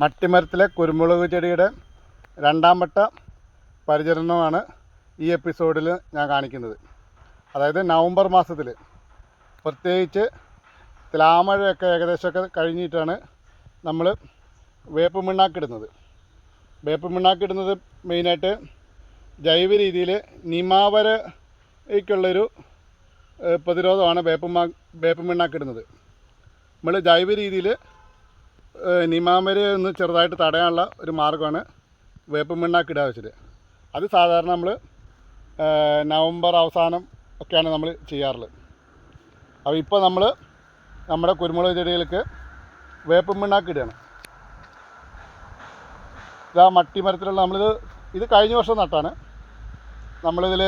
മട്ടിമരത്തിലെ കുരുമുളക് ചെടിയുടെ രണ്ടാം വട്ട പരിചരണമാണ് ഈ എപ്പിസോഡിൽ ഞാൻ കാണിക്കുന്നത്. അതായത് നവംബർ മാസത്തിൽ പ്രത്യേകിച്ച് തിലാമഴയൊക്കെ ഏകദേശമൊക്കെ കഴിഞ്ഞിട്ടാണ് നമ്മൾ വേപ്പ് മിണ്ണാക്കിടുന്നത്. വേപ്പ് മിണ്ണാക്കിടുന്നത് മെയിനായിട്ട് ജൈവ രീതിയിൽ നിമാവരയ്ക്കുള്ളൊരു പ്രതിരോധമാണ് വേപ്പ് മാ വേപ്പ് മിണ്ണാക്കിടുന്നത്. നമ്മൾ ജൈവ രീതിയിൽ നിമാമര് ഒന്ന് ചെറുതായിട്ട് തടയാനുള്ള ഒരു മാർഗമാണ് വേപ്പ് മിണ്ണാക്കിടുക വെച്ചിട്ട് അത് സാധാരണ നമ്മൾ നവംബർ അവസാനം ഒക്കെയാണ് നമ്മൾ ചെയ്യാറുള്ളത്. അപ്പോൾ ഇപ്പോൾ നമ്മൾ നമ്മുടെ കുരുമുളക് ചെടികൾക്ക് വേപ്പ് മിണ്ണാക്കിടുകയാണ് ഇതാ മട്ടിമരത്തിലുള്ള നമ്മളിത് ഇത് കഴിഞ്ഞ വർഷം നട്ടാണ്. നമ്മളിതിൽ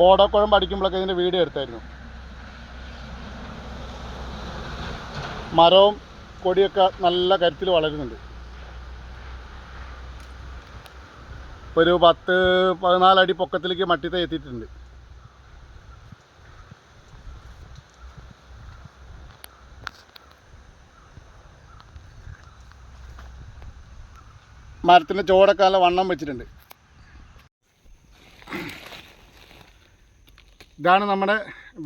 ബോഡക്കുഴമ്പ് അടിക്കുമ്പോഴൊക്കെ ഇതിന്റെ വീഡിയോ എടുത്തായിരുന്നു. മരവും കൊടിയൊക്കെ നല്ല കരുത്തിൽ വളരുന്നുണ്ട്. ഇപ്പോൾ ഒരു പത്ത് പതിനാലടി പൊക്കത്തിലേക്ക് മട്ടിത്തെ എത്തിയിട്ടുണ്ട്. മരത്തിന്റെ ചോടൊക്കെ നല്ല വണ്ണം വെച്ചിട്ടുണ്ട്. ഇതാണ് നമ്മുടെ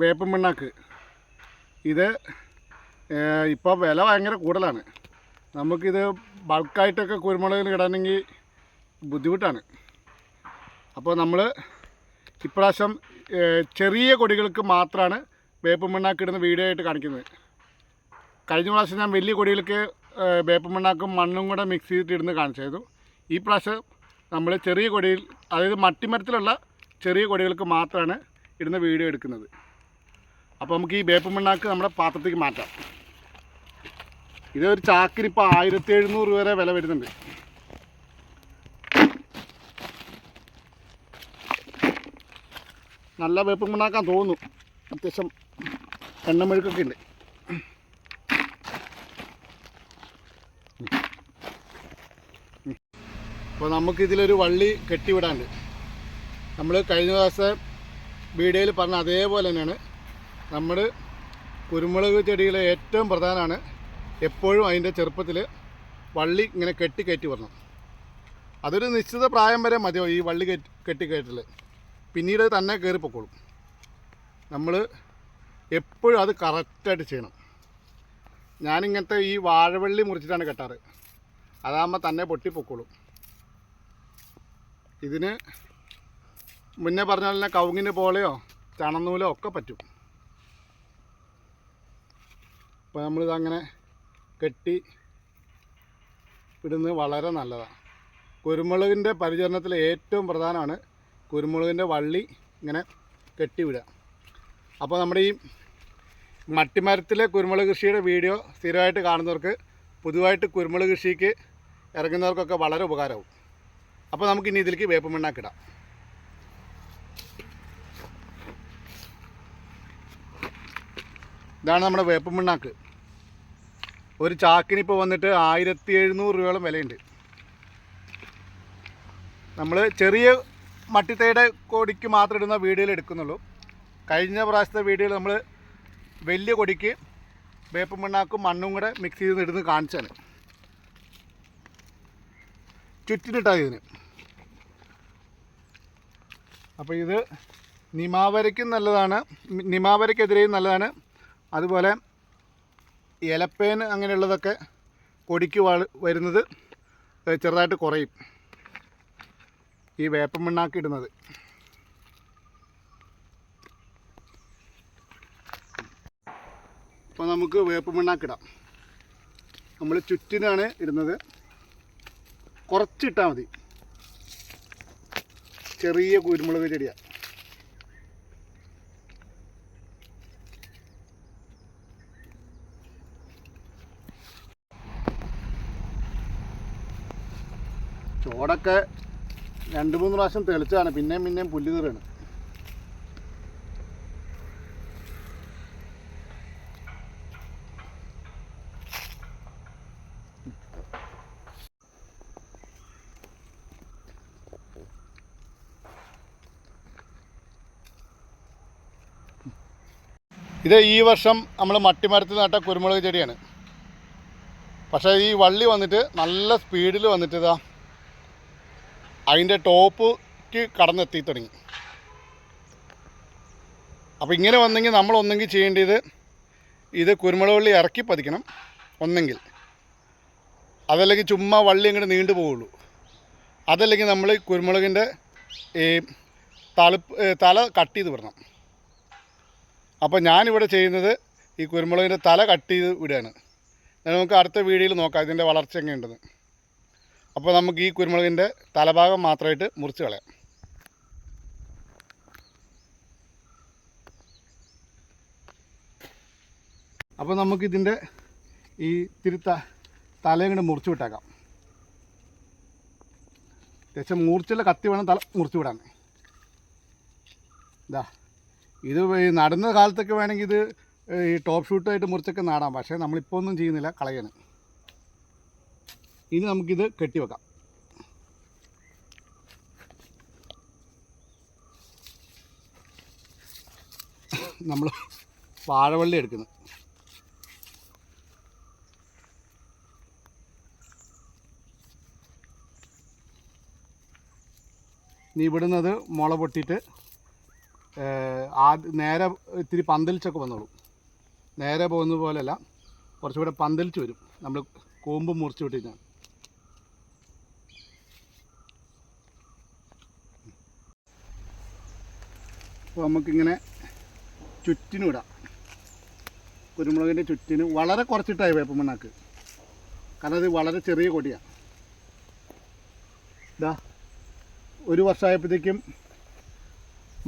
വേപ്പം പിണ്ണാക്ക്. ഇത് ഇപ്പോൾ വില ഭയങ്കര കൂടുതലാണ്. നമുക്കിത് ബൾക്കായിട്ടൊക്കെ കുരുമുളകിന് ഇടണമെങ്കിൽ ബുദ്ധിമുട്ടാണ്. അപ്പോൾ നമ്മൾ ഇപ്രാവശ്യം ചെറിയ കൊടികൾക്ക് മാത്രമാണ് വേപ്പ് ഇടുന്ന വീഡിയോ ആയിട്ട് കാണിക്കുന്നത്. കഴിഞ്ഞ പ്രാവശ്യം ഞാൻ വലിയ കൊടികൾക്ക് വേപ്പ് മണ്ണാക്കും മണ്ണും കൂടെ മിക്സ് ചെയ്തിട്ട് ഇടുന്ന കാണിച്ചായിരുന്നു. ഈ പ്രാവശ്യം നമ്മൾ ചെറിയ കൊടിയിൽ അതായത് മട്ടിമരത്തിലുള്ള ചെറിയ കൊടികൾക്ക് മാത്രമാണ് ഇടുന്ന വീഡിയോ എടുക്കുന്നത്. അപ്പോൾ നമുക്ക് ഈ വേപ്പ് മണ്ണാക്ക് നമ്മുടെ പാത്രത്തേക്ക് മാറ്റാം. ഇത് ഒരു ചാക്കിന് ഇപ്പോൾ ആയിരത്തി എഴുന്നൂറ് വരെ വില വരുന്നുണ്ട്. നല്ല വേപ്പ് മണ്ണാക്കാൻ തോന്നുന്നു. അത്യാവശ്യം എണ്ണമെഴുക്കൊക്കെ ഉണ്ട്. അപ്പോൾ നമുക്കിതിലൊരു വള്ളി കെട്ടിവിടാണ്ട് നമ്മൾ കഴിഞ്ഞ ദിവസം വീഡിയോയിൽ പറഞ്ഞ അതേപോലെ തന്നെയാണ്. നമ്മൾ കുരുമുളക് ചെടിയിലെ ഏറ്റവും പ്രധാനമാണ് എപ്പോഴും അതിന്റെ ചെറുപ്പത്തിൽ വള്ളി ഇങ്ങനെ കെട്ടി കയറ്റി വരണം. അതൊരു നിശ്ചിത പ്രായം വരെ മതിയോ ഈ വള്ളി കെട്ടി കെട്ടിക്കയറ്റൽ പിന്നീട് തന്നെ കയറിപ്പോക്കോളും പൊക്കോളും. നമ്മൾ എപ്പോഴും അത് കറക്റ്റായിട്ട് ചെയ്യണം. ഞാനിങ്ങനത്തെ ഈ വാഴവള്ളി മുറിച്ചിട്ടാണ് കെട്ടാറ്. അതാകുമ്പോൾ തന്നെ പൊട്ടി പൊക്കോളും. ഇതിന് മുന്നേ പറഞ്ഞ പോലെ കവുങ്ങിന് പോലെയോ ചണനൂലോ ഒക്കെ പറ്റും. അപ്പോൾ നമ്മളിതങ്ങനെ കെട്ടി ഇടുന്നത് വളരെ നല്ലതാണ്. കുരുമുളകിന്റെ പരിചരണത്തിൽ ഏറ്റവും പ്രധാനമാണ് കുരുമുളകിന്റെ വള്ളി ഇങ്ങനെ കെട്ടിവിടുക അപ്പോൾ നമ്മുടെ ഈ മട്ടിമരത്തിലെ കുരുമുളക് കൃഷിയുടെ വീഡിയോ സ്ഥിരമായിട്ട് കാണുന്നവർക്ക് പുതുതായിട്ട് കുരുമുളക് കൃഷിക്ക് ഇറങ്ങുന്നവർക്കൊക്കെ വളരെ ഉപകാരമാവും. അപ്പോൾ നമുക്ക് ഇനി ഇതിലേക്ക് വേപ്പം മണ്ണാക്കിടാം. ഇതാണ് നമ്മുടെ വേപ്പം മണ്ണാക്ക്. ഒരു ചാക്കിന് ഇപ്പോൾ വന്നിട്ട് ആയിരത്തി എഴുന്നൂറ് രൂപയോളം വിലയുണ്ട്. നമ്മൾ ചെറിയ മട്ടിത്തയുടെ കൊടിക്ക് മാത്രം ഇടുന്ന വീഡിയോയിൽ എടുക്കുന്നുള്ളൂ. കഴിഞ്ഞ പ്രാവശ്യത്തെ വീഡിയോയിൽ നമ്മൾ വലിയ കൊടിക്ക് വേപ്പ് മണ്ണാക്കും മണ്ണും കൂടെ മിക്സ് ചെയ്ത് ഇടുന്ന് കാണിച്ചാണ്. ചുറ്റിനിട്ടാൽ ഇതിന്. അപ്പോൾ ഇത് നിമാവരയ്ക്കും നല്ലതാണ് നിമാവരയ്ക്കെതിരെയും നല്ലതാണ്. അതുപോലെ ഇലപ്പേൻ അങ്ങനെയുള്ളതൊക്കെ കൊടിക്ക് വരുന്നത് ചെറുതായിട്ട് കുറയും. ഈ വേപ്പം മണ്ണാക്കി ഇടുന്നത്. അപ്പോൾ നമുക്ക് വേപ്പ് മണ്ണാക്കിടാം നമ്മൾ ചുറ്റിനാണ് ഇടുന്നത്. കുറച്ചിട്ടാൽ മതി. ചെറിയ കുരുമുളക് ചെടിയാണ് ചോടൊക്കെ രണ്ട് മൂന്ന് പ്രാവശ്യം തെളിച്ചാണ് പിന്നെയും പിന്നെയും പുല്ല് കീറാണ് ഇത് ഈ വർഷം നമ്മൾ മട്ടിമരത്തിൽ നട്ട കുരുമുളക് ചെടിയാണ്. പക്ഷേ ഈ വള്ളി വന്നിട്ട് നല്ല സ്പീഡിൽ വന്നിട്ട് ഇതാ അതിന്റെ ടോപ്പിക്ക് കടന്നെത്തി തുടങ്ങി. അപ്പോൾ ഇങ്ങനെ വന്നെങ്കിൽ നമ്മൾ ഒന്നെങ്കിൽ ചെയ്യേണ്ടത് ഇത് കുരുമുളക് ഇറക്കി പതിക്കണം ഒന്നെങ്കിൽ. അതല്ലെങ്കിൽ ചുമ്മാ വള്ളി അങ്ങോട്ട് നീണ്ടു പോവുള്ളൂ. അതല്ലെങ്കിൽ നമ്മൾ കുരുമുളകിന്റെ ഈ തളുപ്പ് തല കട്ട് ചെയ്ത് വിടണം. അപ്പോൾ ഞാനിവിടെ ചെയ്യുന്നത് ഈ കുരുമുളകിന്റെ തല കട്ട് ചെയ്ത് വിടുകയാണ്. നമുക്ക് അടുത്ത വീഡിയോയിൽ നോക്കാം ഇതിന്റെ വളർച്ച എങ്ങനെയുണ്ടെന്ന്. അപ്പോൾ നമുക്ക് ഈ കുരുമുളകിന്റെ തലഭാഗം മാത്രമായിട്ട് മുറിച്ച് കളയാം. അപ്പോൾ നമുക്കിതിന്റെ ഈ തിരുത്ത തലയും കൂടെ മുറിച്ച് വിട്ടേക്കാം. അത്യാവശ്യം മൂർച്ചുള്ള കത്തി വേണം തല മുറിച്ച് വിടാൻ. ഇതാ ഇത് ഈ നടുന്ന കാലത്തൊക്കെ വേണമെങ്കിൽ ഇത് ഈ ടോപ്പ് ഷൂട്ടായിട്ട് മുറിച്ചൊക്കെ നാടാം പക്ഷേ നമ്മളിപ്പോൾ ഒന്നും ചെയ്യുന്നില്ല കളയാണ് ഇനി നമുക്കിത് കെട്ടിവെക്കാം നമ്മൾ വാഴവള്ളി എടുക്കുന്നത് നീ ഇവിടുന്നത് മുള പൊട്ടിയിട്ട് ആദ്യ നേരെ ഇത്തിരി പന്തലിച്ചൊക്കെ വന്നോളൂ. നേരെ പോകുന്ന പോലെയല്ല കുറച്ചുകൂടെ പന്തലിച്ച് വരും. നമ്മൾ കൂമ്പ് മുറിച്ച് വിട്ടിട്ടാണ് അപ്പോൾ നമുക്കിങ്ങനെ ചുറ്റിനും ഇടാം. കുരുമുളകിന്റെ ചുറ്റിന് വളരെ കുറച്ചിട്ടായി വേപ്പമണ്ണാക്ക് കാരണം ഇത് വളരെ ചെറിയ കൊടിയാണ് ഇതാ ഒരു വർഷമായപ്പോഴത്തേക്കും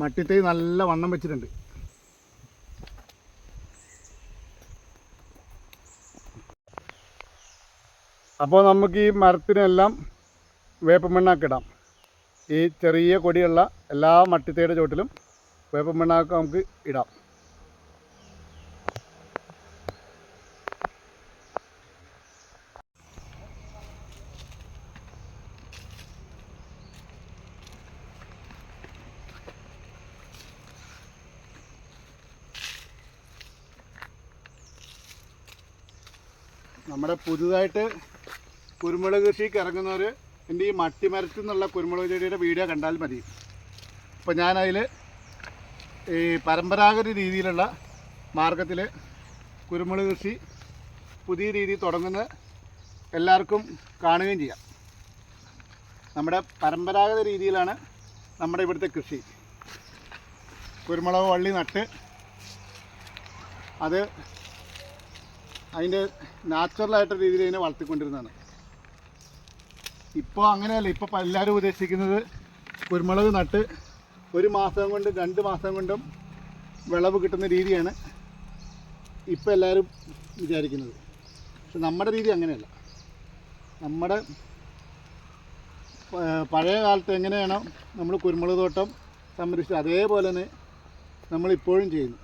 മട്ടിത്തൈ നല്ല വണ്ണം വെച്ചിട്ടുണ്ട്. അപ്പോൾ നമുക്ക് ഈ മരത്തിനെല്ലാം വേപ്പമണ്ണാക്കിടാം ഈ ചെറിയ കൊടിയുള്ള എല്ലാ മട്ടിത്തൈയുടെ ചുവട്ടിലും വേപ്പമണ്ണാക്ക് നമുക്ക് ഇടാം. നമ്മുടെ പുതുതായിട്ട് കുരുമുളക് കൃഷിക്ക് ഇറങ്ങുന്നവർ എന്റെ ഈ മട്ടിമരത്തിൽ നിന്നുള്ള കുരുമുളക് ചെടിയുടെ വീഡിയോ കണ്ടാൽ മതി. അപ്പോൾ ഞാനതിൽ ഈ പരമ്പരാഗത രീതിയിലുള്ള മാർഗത്തിൽ കുരുമുളക് കൃഷി പുതിയ രീതിയിൽ തുടങ്ങുന്ന എല്ലാവർക്കും കാണുകയും ചെയ്യാം. നമ്മുടെ പരമ്പരാഗത രീതിയിലാണ് നമ്മുടെ ഇവിടുത്തെ കൃഷി. കുരുമുളക് വള്ളി നട്ട് അത് അതിന്റെ നാച്ചുറലായിട്ട് രീതിയിൽ അതിനെ വളർത്തിക്കൊണ്ടിരുന്നതാണ്. ഇപ്പോൾ അങ്ങനെയല്ല ഇപ്പോൾ എല്ലാവരും ഉദ്ദേശിക്കുന്നത് കുരുമുളക് നട്ട് ഒരു മാസം കൊണ്ടും രണ്ട് മാസം കൊണ്ടും വിളവ് കിട്ടുന്ന രീതിയാണ് ഇപ്പോൾ എല്ലാവരും വിചാരിക്കുന്നത്. പക്ഷെ നമ്മുടെ രീതി അങ്ങനെയല്ല. നമ്മുടെ പഴയ കാലത്ത് എങ്ങനെയാണോ നമ്മൾ കുരുമുളക് തോട്ടം സംരക്ഷിച്ചത് അതേപോലെ തന്നെ നമ്മളിപ്പോഴും ചെയ്യുന്നു.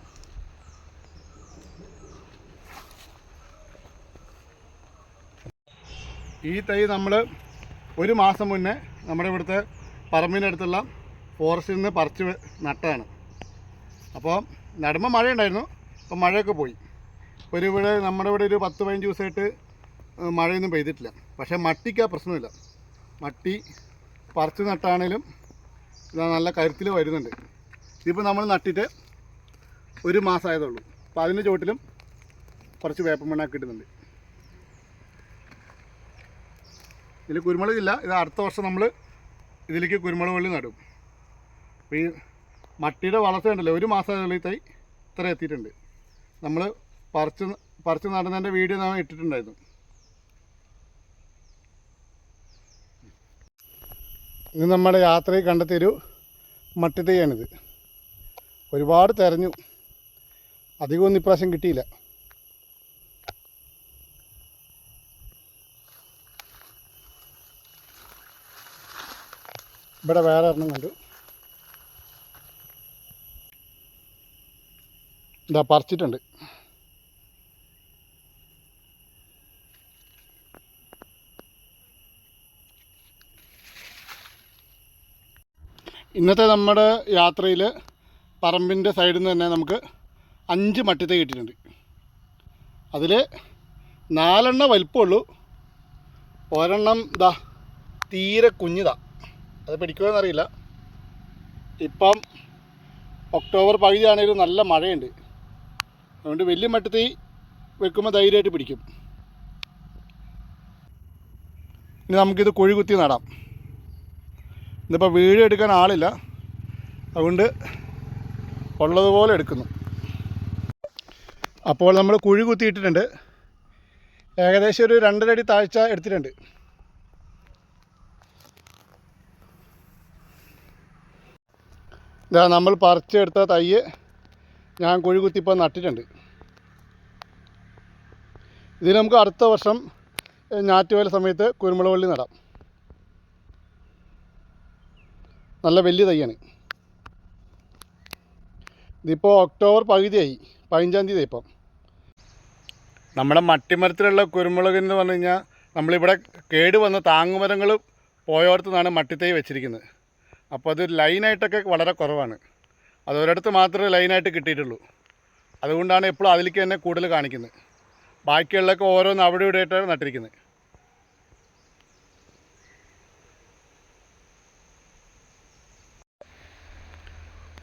ഈ തൈ നമ്മൾ ഒരു മാസം മുന്നേ നമ്മുടെ ഇവിടുത്തെ പറമ്പിനടുത്തുള്ള ഫോറസ്റ്റിൽ നിന്ന് പറിച്ച് നട്ടതാണ്. അപ്പോൾ നടുമ്പോൾ മഴയുണ്ടായിരുന്നു. അപ്പോൾ മഴയൊക്കെ പോയി. ഒരു ഇവിടെ നമ്മുടെ ഇവിടെ ഒരു പത്ത് പതിനഞ്ച് ദിവസമായിട്ട് മഴയൊന്നും പെയ്തിട്ടില്ല. പക്ഷേ മട്ടിക്ക് ആ പ്രശ്നമില്ല. മട്ടി പറിച്ച് നട്ടാണേലും ഇതാ നല്ല കരുത്തിൽ വരുന്നുണ്ട്. ഇതിപ്പോൾ നമ്മൾ നട്ടിട്ട് ഒരു മാസമായതേ ഉള്ളൂ അപ്പോൾ അതിന്റെ ചുവട്ടിലും കുറച്ച് വേപ്പമണ്ണാക്കി ഇടുന്നുണ്ട് ഇതിൽ കുരുമുളകില്ല ഇത് അടുത്ത വർഷം നമ്മൾ ഇതിലേക്ക് കുരുമുളക് വള്ളി നടും. അപ്പോൾ ഈ മട്ടിയുടെ വളർച്ച ഉണ്ടല്ലോ ഒരു മാസത്തിനുള്ളിൽ തൈ ഇത്ര എത്തിയിട്ടുണ്ട്. നമ്മൾ പറിച്ച് പറിച്ച് നടന്നതിന്റെ വീഡിയോ നാം ഇട്ടിട്ടുണ്ടായിരുന്നു. ഇത് നമ്മുടെ യാത്രയിൽ കണ്ടെത്തിയൊരു മട്ടിത്തൈയാണിത് ഒരുപാട് തിരഞ്ഞു. അധികമൊന്നും ഇപ്രാവശ്യം കിട്ടിയില്ല. ഇവിടെ വേറെ ഒരെണ്ണം കണ്ടു. ഇതാ പറിച്ചിട്ടുണ്ട്. ഇന്നത്തെ നമ്മുടെ യാത്രയിൽ പറമ്പിന്റെ സൈഡിൽ നിന്ന് തന്നെ നമുക്ക് അഞ്ച് മട്ടിത്തൈ കിട്ടിയിട്ടുണ്ട്. അതിൽ നാലെണ്ണം വലിപ്പമുള്ളൂ. ഒരെണ്ണം ഇതാ തീരെ കുഞ്ഞിതാ. അത് പിടിക്കുമെന്നറിയില്ല ഇപ്പം ഒക്ടോബർ പകുതിയാണെങ്കിലും നല്ല മഴയുണ്ട്. അതുകൊണ്ട് വലിയ മട്ടത്തിൽ വെക്കുമ്പോൾ ധൈര്യമായിട്ട് പിടിക്കും. ഇനി നമുക്കിത് കുഴി കുത്തി നടാം. ഇന്നിപ്പോൾ വീഴ് എടുക്കാൻ ആളില്ല. അതുകൊണ്ട് ഉള്ളതുപോലെ എടുക്കുന്നു. അപ്പോൾ നമ്മൾ കുഴി കുത്തിയിട്ടിട്ടുണ്ട് ഏകദേശം ഒരു രണ്ടരടി താഴ്ച എടുത്തിട്ടുണ്ട്. ഇതാ നമ്മൾ പറിച്ചെടുത്ത തയ്യ് ഞാൻ കുഴി കുത്തിപ്പോൾ നട്ടിട്ടുണ്ട്. ഇതിന് നമുക്ക് അടുത്ത വർഷം ഞാറ്റുവേല സമയത്ത് കുരുമുളക് വള്ളി നടാം. നല്ല വലിയ തയ്യാണ് ഇതിപ്പോൾ ഒക്ടോബർ പകുതിയായി പതിനഞ്ചാം തീയതി ഇപ്പം. നമ്മുടെ മട്ടിമരത്തിലുള്ള കുരുമുളക് എന്ന് പറഞ്ഞു കഴിഞ്ഞാൽ നമ്മളിവിടെ കേട് വന്ന താങ്ങുമരങ്ങൾ പോയോടത്തു നിന്നാണ് മട്ടിത്തൈ വെച്ചിരിക്കുന്നത്. അപ്പോൾ അത് ലൈനായിട്ടൊക്കെ വളരെ കുറവാണ്. അത് ഒരിടത്ത് മാത്രമേ ലൈനായിട്ട് കിട്ടിയിട്ടുള്ളൂ. അതുകൊണ്ടാണ് എപ്പോഴും അതിലേക്ക് തന്നെ കൂടുതൽ കാണിക്കുന്നത്. ബാക്കിയുള്ളതൊക്കെ ഓരോന്ന് അവിടെ ഇവിടെ ആയിട്ടാണ് നട്ടിരിക്കുന്നത്.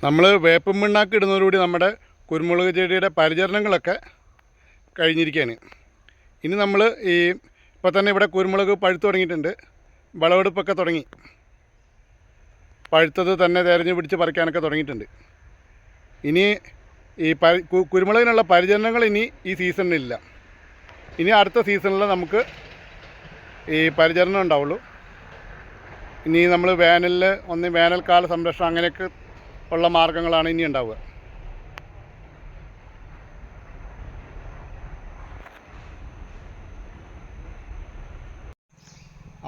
നമ്മൾ വേപ്പൻ പിണ്ണാക്ക് ഇടുന്നതോടുകൂടി നമ്മുടെ കുരുമുളക് ചെടിയുടെ പരിചരണങ്ങളൊക്കെ കഴിഞ്ഞിരിക്കുകയാണ്. ഇനി നമ്മൾ ഈ ഇപ്പോൾ തന്നെ ഇവിടെ കുരുമുളക് പഴുത്തു തുടങ്ങിയിട്ടുണ്ട്. വിളവെടുപ്പൊക്കെ തുടങ്ങി. പഴുത്തത് തന്നെ തിരഞ്ഞു പിടിച്ച് പറിക്കാനൊക്കെ തുടങ്ങിയിട്ടുണ്ട്. ഇനി ഈ പരി കുരുമുളകിനുള്ള പരിചരണങ്ങൾ ഇനി ഈ സീസണിലില്ല. ഇനി അടുത്ത സീസണിൽ നമുക്ക് ഈ പരിചരണം ഉണ്ടാവുള്ളൂ. ഇനി നമ്മൾ വേനലിൽ ഒന്ന് വേനൽക്കാല സംരക്ഷണം അങ്ങനെയൊക്കെ ഉള്ള മാർഗങ്ങളാണ് ഇനി ഉണ്ടാവുക.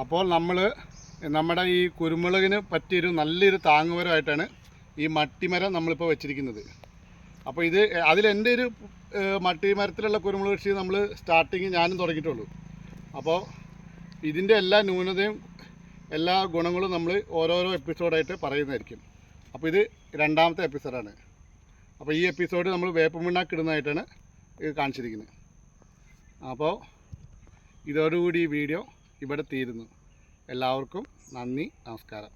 അപ്പോൾ നമ്മൾ നമ്മുടെ ഈ കുരുമുളകിന് പറ്റിയൊരു നല്ലൊരു താങ്ങുമരമായിട്ടാണ് ഈ മട്ടിമരം നമ്മളിപ്പോൾ വെച്ചിരിക്കുന്നത്. അപ്പോൾ ഇത് അതിലെന്റെ ഒരു ഏഹ്, മട്ടിമരത്തിലുള്ള കുരുമുളക് കൃഷി നമ്മൾ സ്റ്റാർട്ടിങ് ഞാനും തുടങ്ങിയിട്ടുള്ളൂ. അപ്പോൾ ഇതിന്റെ എല്ലാ ന്യൂനതയും എല്ലാ ഗുണങ്ങളും നമ്മൾ ഓരോരോ എപ്പിസോഡായിട്ട് പറയുന്നതായിരിക്കും. അപ്പോൾ ഇത് രണ്ടാമത്തെ എപ്പിസോഡാണ് അപ്പോൾ ഈ എപ്പിസോഡ് നമ്മൾ വേപ്പമിണ്ണാക്കിടുന്നതായിട്ടാണ് ഇത് കാണിച്ചിരിക്കുന്നത്. അപ്പോൾ ഇതോടുകൂടി ഈ വീഡിയോ ഇവിടെ തീരുന്നു. എല്ലാവർക്കും നന്ദി നമസ്കാരം.